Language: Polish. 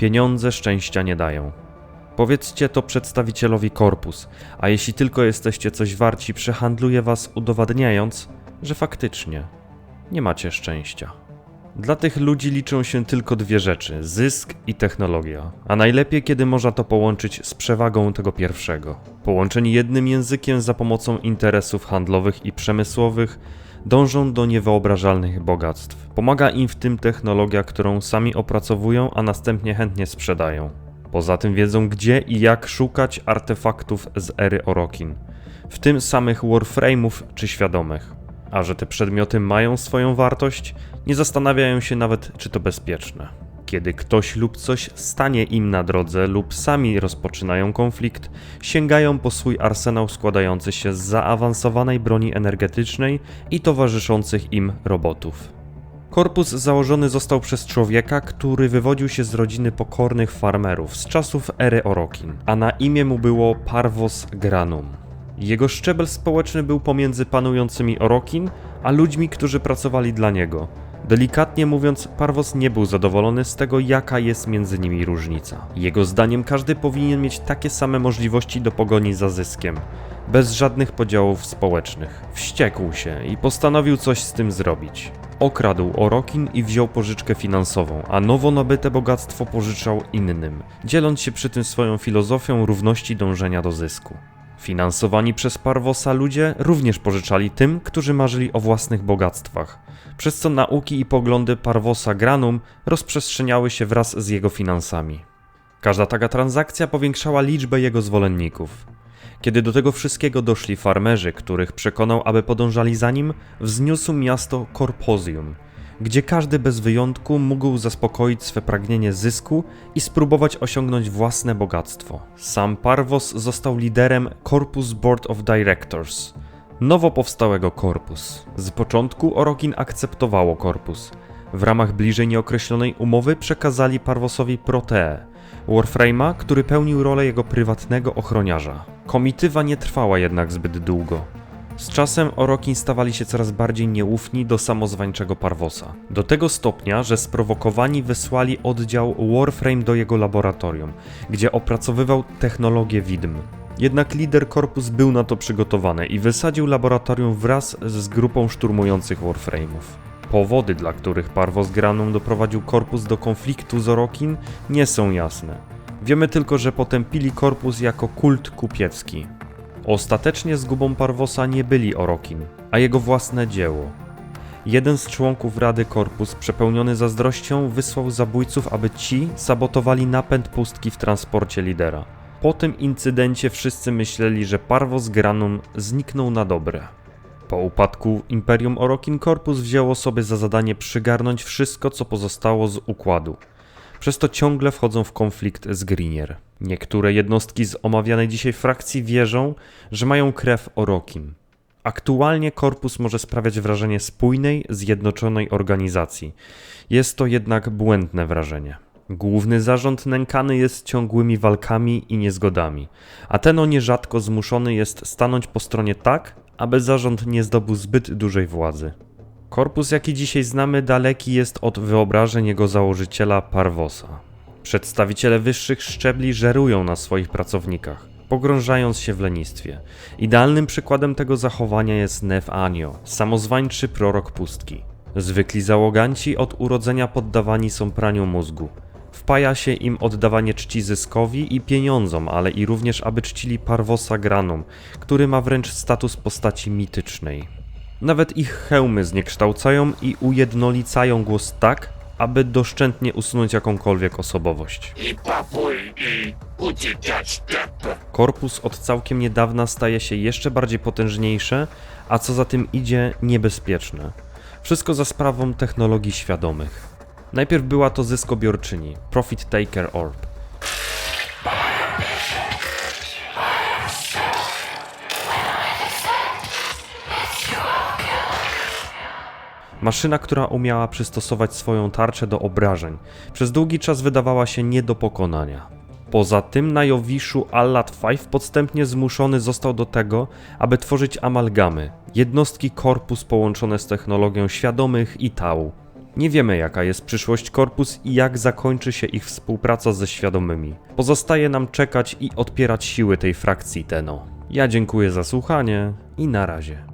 Pieniądze szczęścia nie dają. Powiedzcie to przedstawicielowi korpus, a jeśli tylko jesteście coś warci, przehandluje was udowadniając, że faktycznie nie macie szczęścia. Dla tych ludzi liczą się tylko dwie rzeczy: zysk i technologia. A najlepiej, kiedy można to połączyć z przewagą tego pierwszego. Połączeni jednym językiem za pomocą interesów handlowych i przemysłowych, dążą do niewyobrażalnych bogactw. Pomaga im w tym technologia, którą sami opracowują, a następnie chętnie sprzedają. Poza tym wiedzą gdzie i jak szukać artefaktów z ery Orokin, w tym samych Warframe'ów czy świadomych. A że te przedmioty mają swoją wartość, nie zastanawiają się nawet, czy to bezpieczne. Kiedy ktoś lub coś stanie im na drodze, lub sami rozpoczynają konflikt, sięgają po swój arsenał składający się z zaawansowanej broni energetycznej i towarzyszących im robotów. Korpus założony został przez człowieka, który wywodził się z rodziny pokornych farmerów z czasów ery Orokin, a na imię mu było Parvos Granum. Jego szczebel społeczny był pomiędzy panującymi Orokin, a ludźmi, którzy pracowali dla niego. Delikatnie mówiąc, Parvos nie był zadowolony z tego, jaka jest między nimi różnica. Jego zdaniem każdy powinien mieć takie same możliwości do pogoni za zyskiem, bez żadnych podziałów społecznych. Wściekł się i postanowił coś z tym zrobić. Okradł Orokin i wziął pożyczkę finansową, a nowo nabyte bogactwo pożyczał innym, dzieląc się przy tym swoją filozofią równości dążenia do zysku. Finansowani przez Parwosa ludzie również pożyczali tym, którzy marzyli o własnych bogactwach, przez co nauki i poglądy Parwosa Granum rozprzestrzeniały się wraz z jego finansami. Każda taka transakcja powiększała liczbę jego zwolenników. Kiedy do tego wszystkiego doszli farmerzy, których przekonał, aby podążali za nim, wzniósł miasto Corposium, gdzie każdy bez wyjątku mógł zaspokoić swe pragnienie zysku i spróbować osiągnąć własne bogactwo. Sam Parvos został liderem Corpus Board of Directors, nowo powstałego korpus. Z początku Orokin akceptowało korpus. W ramach bliżej nieokreślonej umowy przekazali Parvosowi Protee, Warframe'a, który pełnił rolę jego prywatnego ochroniarza. Komitywa nie trwała jednak zbyt długo. Z czasem Orokin stawali się coraz bardziej nieufni do samozwańczego Parwosa. Do tego stopnia, że sprowokowani wysłali oddział Warframe do jego laboratorium, gdzie opracowywał technologię widm. Jednak lider korpus był na to przygotowany i wysadził laboratorium wraz z grupą szturmujących Warframe'ów. Powody, dla których Parvos Granum doprowadził korpus do konfliktu z Orokin, nie są jasne. Wiemy tylko, że potępili korpus jako kult kupiecki. Ostatecznie zgubą Parwosa nie byli Orokin, a jego własne dzieło. Jeden z członków Rady Korpus, przepełniony zazdrością, wysłał zabójców, aby ci sabotowali napęd pustki w transporcie lidera. Po tym incydencie wszyscy myśleli, że Parvos Granum zniknął na dobre. Po upadku Imperium Orokin Korpus wzięło sobie za zadanie przygarnąć wszystko, co pozostało z układu. Przez to ciągle wchodzą w konflikt z Grinier. Niektóre jednostki z omawianej dzisiaj frakcji wierzą, że mają krew Orokin. Aktualnie korpus może sprawiać wrażenie spójnej, zjednoczonej organizacji. Jest to jednak błędne wrażenie. Główny zarząd nękany jest ciągłymi walkami i niezgodami, a ten o nierzadko zmuszony jest stanąć po stronie tak, aby zarząd nie zdobył zbyt dużej władzy. Korpus, jaki dzisiaj znamy, daleki jest od wyobrażeń jego założyciela Parwosa. Przedstawiciele wyższych szczebli żerują na swoich pracownikach, pogrążając się w lenistwie. Idealnym przykładem tego zachowania jest Nef Anio, samozwańczy prorok pustki. Zwykli załoganci od urodzenia poddawani są praniu mózgu. Wpaja się im oddawanie czci zyskowi i pieniądzom, ale i również aby czcili Parwosa Granum, który ma wręcz status postaci mitycznej. Nawet ich hełmy zniekształcają i ujednolicają głos tak, aby doszczętnie usunąć jakąkolwiek osobowość. Korpus od całkiem niedawna staje się jeszcze bardziej potężniejsze, a co za tym idzie niebezpieczne. Wszystko za sprawą technologii świadomych. Najpierw była to zyskobiorczyni, Profit Taker Orb. Maszyna, która umiała przystosować swoją tarczę do obrażeń, przez długi czas wydawała się nie do pokonania. Poza tym na Jowiszu Allat 5 podstępnie zmuszony został do tego, aby tworzyć amalgamy, jednostki korpus połączone z technologią świadomych i tału. Nie wiemy, jaka jest przyszłość Korpus i jak zakończy się ich współpraca ze świadomymi. Pozostaje nam czekać i odpierać siły tej frakcji Teno. Ja dziękuję za słuchanie i na razie.